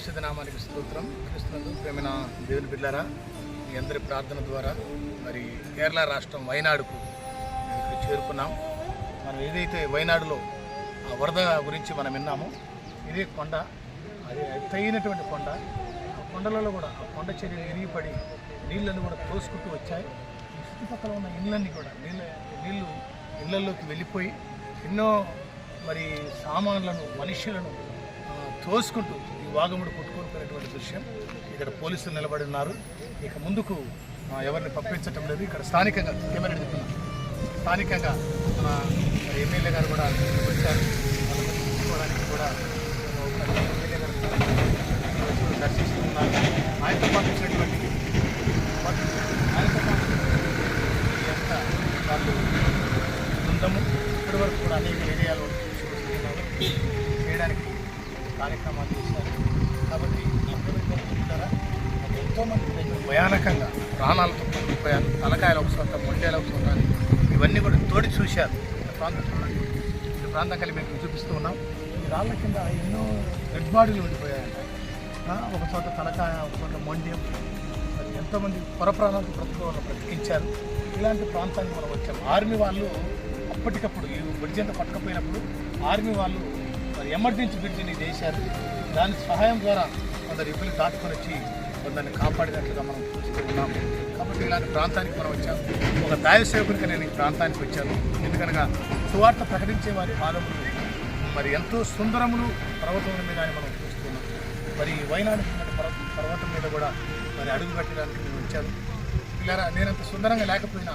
పరిశుద్ధ నామానికి స్తోత్రం. క్రిస్తునందు ప్రేమిన దేవుని బిడ్డారా మీ అందరి ప్రార్థన ద్వారా మరి కేరళ రాష్ట్రం వైనాడుకు ఇక్కడ చేరుకున్నాం. మనం ఏదైతే వైనాడులో ఆ వరద గురించి మనం విన్నామో ఇదే కొండ అది ఎత్తైనటువంటి కొండ. ఆ కొండలలో కూడా ఆ కొండ చర్యలు ఎరిగిపడి నీళ్ళని కూడా తోసుకుంటూ వచ్చాయి. ఈ చుట్టుపక్కల ఉన్న ఇళ్ళన్నీ కూడా నీళ్ళ నీళ్ళు ఇళ్ళల్లోకి వెళ్ళిపోయి ఎన్నో మరి సామాన్లను మనుషులను తోసుకుంటూ వాగముడు కొట్టుకుంటున్నటువంటి దృశ్యం. ఇక్కడ పోలీసులు నిలబడి ఉన్నారు ఇక ముందుకు ఎవరిని పంపించటం లేదు. ఇక్కడ స్థానికంగా కెమెరా ఎడుతున్నాం స్థానికంగా మన ఎమ్మెల్యే గారు కూడా వచ్చారు. తీసుకోవడానికి కూడా ఒక ఎమ్మెల్యే గారు వచ్చి ఆయనతో పాటు వచ్చినటువంటి ఆయనతో పాటు ఈ వాళ్ళు బృందము ఇప్పటి వరకు కూడా అనేక ఏరియాలో చూస్తున్నారు చేయడానికి కార్యక్రమాలు చేశారు కాబట్టి అందరూ కోరుకుంటారా ఎంతోమంది దగ్గర భయానకంగా ప్రాణాలతో పడిపోయారు. తలకాయలు ఒక సొంత మొండేలు ఇవన్నీ కూడా తోడి చూశారు. ప్రాంతం చూడండి. ఈ ప్రాంతం కలిపి మేము చూపిస్తూ ఉన్నాం. ఈ రాళ్ళ కింద ఎన్నో డెడ్ బాడీలు ఉండిపోయాయంట. ఒక చోట తలకాయ ఒక చోట మొండ్యం మరి ఎంతోమంది పొర ప్రాణాలకు బ్రతికించారు. ఇలాంటి ప్రాంతానికి మనం వచ్చాం. ఆర్మీ వాళ్ళు అప్పటికప్పుడు ఈ బ్రిడ్జ్ అంతా పట్టకపోయినప్పుడు ఆర్మీ వాళ్ళు మరి ఎమర్జెన్సీ బ్రిడ్జిని చేశారు దాని సహాయం ద్వారా కొందరు ఇబ్బంది దాటుకొని వచ్చి దాన్ని కాపాడినట్లుగా మనం చూస్తూ ఉన్నాము. కాబట్టి ఇలాంటి ప్రాంతానికి మనం వచ్చాము. ఒక దైవ సేవకునిగా నేను ఈ ప్రాంతానికి వచ్చాను. ఎందుకనగా సువార్త ప్రకటించే వారి పాదములు మరి ఎంతో సుందరములు పర్వతముల మీద మనం చూస్తున్నాం మరి ఈ వైనాడు పర్వత పర్వతం మీద కూడా మరి అడుగు పెట్టడానికి నేను వచ్చాను. పిల్లరా నేనంత సుందరంగా లేకపోయినా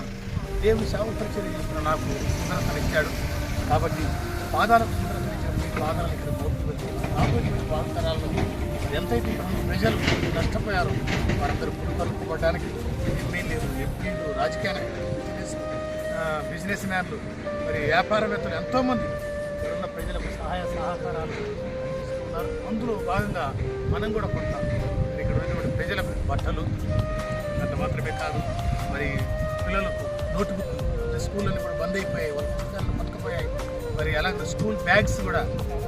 దేవుని సేవ చేసిన నాకు సుందరతను ఇచ్చాడు. కాబట్టి పాదాలకు సుందరతను ఇచ్చిన మీ పాదాలను ఇక్కడ మోపుతూ వెళ్తే రాబోయే భావితరాల్లో ఎంతైతే ప్రజలు నష్టపోయారో వారందరూ పునరుద్ధరింపబడడానికి ఎమ్మెల్యేలు ఎంపీలు రాజకీయ బిజినెస్ బిజినెస్ మ్యాన్లు మరి వ్యాపారవేత్తలు ఎంతోమంది ఇక్కడ ఉన్న ప్రజలకు సహాయ సహకారాలు అందిస్తున్నారు. అందులో భాగంగా మనం కూడా కొంత మరి ఇక్కడ ఉన్నటువంటి ప్రజలకు బట్టలు అంత మాత్రమే కాదు మరి పిల్లలకు నోట్బుక్ స్కూళ్ళని కూడా బంద్ అయిపోయాయి వాళ్ళ పుస్తకాలు పట్టుకుపోయాయి. మరి అలాగే స్కూల్ బ్యాగ్స్ కూడా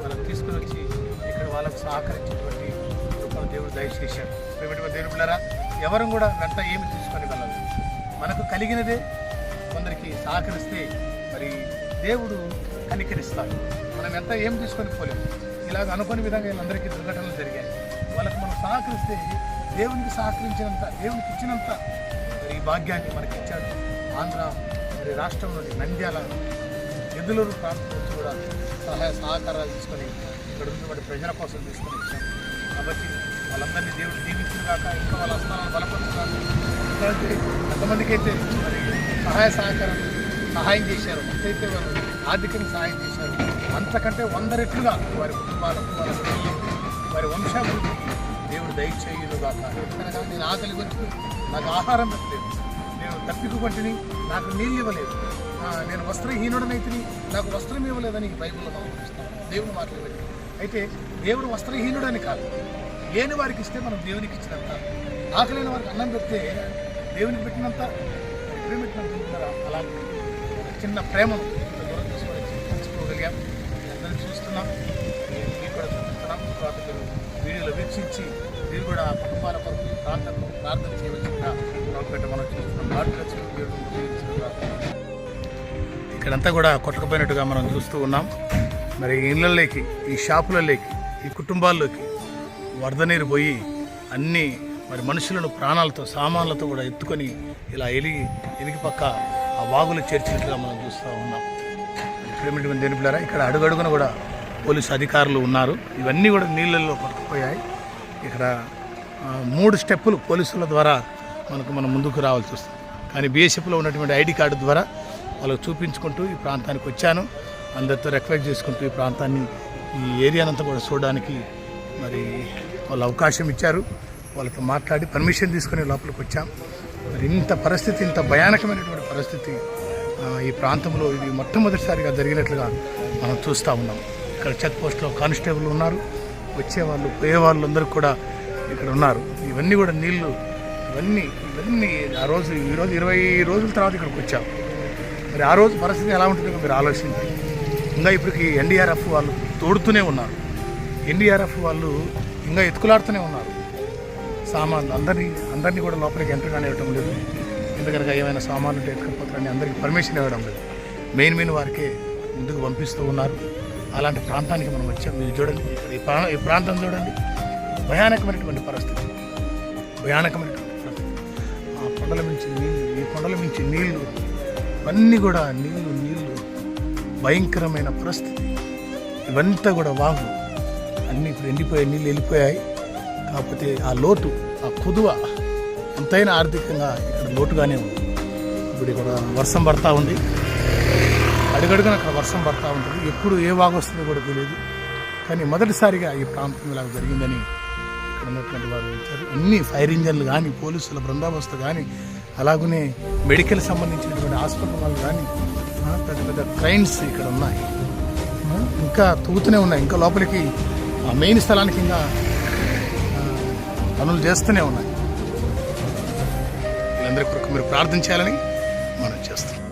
మనం తీసుకుని వచ్చి ఇక్కడ వాళ్ళకు సహకరించేటువంటి దేవుడు దయచేశాడు. ప్రేమటి దేవుడు పిల్లరా ఎవరు కూడా వెంట ఏమి తీసుకొని వెళ్ళాలి మనకు కలిగినదే కొందరికి సహకరిస్తే మరి దేవుడు కనికరిస్తాడు. మనం ఎంత ఏం తీసుకొని పోలేము ఇలాగ అనుకునే విధంగా వీళ్ళందరికీ దుర్ఘటనలు జరిగాయి. వాళ్ళకి మనం సహకరిస్తే దేవునికి సహకరించినంత దేవునికి ఇచ్చినంత మరి ఈ భాగ్యాన్ని మనకి ఇచ్చాడు ఆంధ్ర మరి రాష్ట్రంలోని నంద్యాల ఎదులూరు ప్రాంతం నుంచి కూడా సహాయ సహకారాలు తీసుకొని ఇక్కడ ఉన్నటువంటి ప్రజల కోసం తీసుకొని ఇచ్చాం కాబట్టి వాళ్ళందరినీ దేవుడు దీవించిన కాక ఇంకా వాళ్ళ స్థానాన్ని బలపరుచున్నాను ఎందుకంటే ఎంతమందికి అయితే మరి సహాయ సహకారం సహాయం చేశారు. ఎంతైతే వారు ఆర్థికంగా సహాయం చేశారు. అంతకంటే వంద రెట్లుగా వారి కుటుంబాలకు వారి వారి వంశాభివృద్ధికి దేవుడు దయచేయునుగా ఎందుకనగా నేను ఆకలి గురించి నాకు ఆహారం పెట్టలేదు. నేను తప్పికు నాకు నీళ్ళు ఇవ్వలేదు. నేను వస్త్రహీనుడనైతిని నాకు వస్త్రం ఇవ్వలేదని బైబిల్లో మనం చూస్తాం. దేవుడు మాటలు అయితే దేవుడు వస్త్రహీనుడని కాదు. లేని వారికి ఇస్తే మనం దేవునికి ఇచ్చినంత. ఆకలిన వారికి అన్నం పెడితే దేవునికి పెట్టినంత ప్రేమ పెట్టినంత అలా అలాగే చిన్న ప్రేమను దూరం తీసుకొని పంచుకోగలిగాం. చూస్తున్నాం. మీకు కూడా చూపిస్తున్నాం తర్వాత మీరు వీడియోలో వీక్షించి మీరు కూడా ఆ కుటుంబాల కొరకు ప్రార్థనలు ప్రాంతం ప్రార్థన చేయవలసిందిగా ప్రభుత్వం మనం చూస్తున్నాం. మాట్లాడుతూ ఇక్కడంతా కూడా కొట్టకపోయినట్టుగా మనం చూస్తూ ఉన్నాం. మరి ఇళ్ళల్లోకి ఈ షాపులలోకి ఈ కుటుంబాల్లోకి వరద నీరు పోయి అన్ని మరి మనుషులను ప్రాణాలతో సామాన్లతో కూడా ఎత్తుకొని ఇలా ఎలిగి ఎలిగి పక్క ఆ వాగులు చేర్చినట్లుగా మనం చూస్తూ ఉన్నాం. కిలోమీటర్ మంది దేనిపిల్లారా ఇక్కడ అడుగడుగున కూడా పోలీసు అధికారులు ఉన్నారు. ఇవన్నీ కూడా నీళ్ళల్లో పట్టుకుపోయాయి. ఇక్కడ మూడు స్టెప్పులు పోలీసుల ద్వారా మనకు మనం ముందుకు రావాల్సి వస్తుంది. కానీ బీఎస్ఎఫ్లో ఉన్నటువంటి ఐడి కార్డు ద్వారా వాళ్ళకు చూపించుకుంటూ ఈ ప్రాంతానికి వచ్చాను. అందరితో రిక్వెస్ట్ చేసుకుంటూ ఈ ప్రాంతాన్ని ఈ ఏరియానంతా కూడా చూడడానికి మరి వాళ్ళు అవకాశం ఇచ్చారు. వాళ్ళతో మాట్లాడి పర్మిషన్ తీసుకుని లోపలికి వచ్చాం. మరి ఇంత పరిస్థితి ఇంత భయానకమైనటువంటి పరిస్థితి ఈ ప్రాంతంలో ఇది మొట్టమొదటిసారిగా జరిగినట్లుగా మనం చూస్తూ ఉన్నాం. ఇక్కడ చెక్ పోస్ట్లో కానిస్టేబుల్ ఉన్నారు. వచ్చేవాళ్ళు పోయేవాళ్ళు అందరూ కూడా ఇక్కడ ఉన్నారు. ఇవన్నీ కూడా నీళ్ళు ఇవన్నీ ఇవన్నీ ఆ రోజు ఈరోజు ఇరవై రోజుల తర్వాత ఇక్కడికి వచ్చాం. మరి ఆ రోజు పరిస్థితి ఎలా ఉంటుందో మీరు ఆలోచించి ఇంకా ఇప్పటికి ఎన్డీఆర్ఎఫ్ వాళ్ళు తోడుతూనే ఉన్నారు. ఎన్డీఆర్ఎఫ్ వాళ్ళు ఇంకా ఎత్తుకులాడుతూనే ఉన్నారు. సామాన్లు అందరినీ అందరినీ కూడా లోపలికి ఎంటర్ కానివ్వడం లేదు. ఎందుకనగా ఏమైనా సామాన్లు ఉంటే ఎత్తుకపోతారని అందరికీ పర్మిషన్ ఇవ్వడం లేదు. మెయిన్ మెయిన్ వారికే ముందుకు పంపిస్తూ ఉన్నారు. అలాంటి ప్రాంతానికి మనం వచ్చాం. మీరు చూడండి ఈ ప్రా ఈ ప్రాంతం చూడండి. భయానకమైనటువంటి పరిస్థితి. భయానకమైనటువంటి పరిస్థితి. ఆ కొండల మించి నీళ్ళు ఈ కొండల మించి నీళ్ళు ఇవన్నీ కూడా నీళ్ళు నీళ్ళు భయంకరమైన పరిస్థితి. ఇవంతా కూడా వాగు. అన్నీ ఇప్పుడు ఎండిపోయాయి నీళ్ళు వెళ్ళిపోయాయి. కాకపోతే ఆ లోటు ఆ కుదువ ఎంతైనా ఆర్థికంగా ఇక్కడ లోటుగానే ఉంది. ఇప్పుడు ఇక్కడ వర్షం పడతా ఉంది. అడుగడుగున అక్కడ వర్షం పడతా ఉంటుంది. ఎప్పుడు ఏ వాగు వస్తుందో కూడా తెలియదు. కానీ మొదటిసారిగా ఈ ప్రాంతం ఇలా జరిగిందని ఇక్కడ ఉన్నటువంటి వారు ఇచ్చారు అన్ని ఫైర్ ఇంజన్లు కానీ పోలీసుల బృందాబస్తు కానీ అలాగనే మెడికల్ సంబంధించినటువంటి హాస్పిటల్ వాళ్ళు కానీ పెద్ద పెద్ద ట్రైన్స్ ఇక్కడ ఉన్నాయి. ఇంకా తూగుతూనే ఉన్నాయి. ఇంకా లోపలికి మెయిన్ స్థలానికి ఇంకా పనులు చేస్తూనే ఉన్నాయి. వీళ్ళందరి కొరకు మీరు ప్రార్థన చేయాలని మనం చేస్తున్నాం.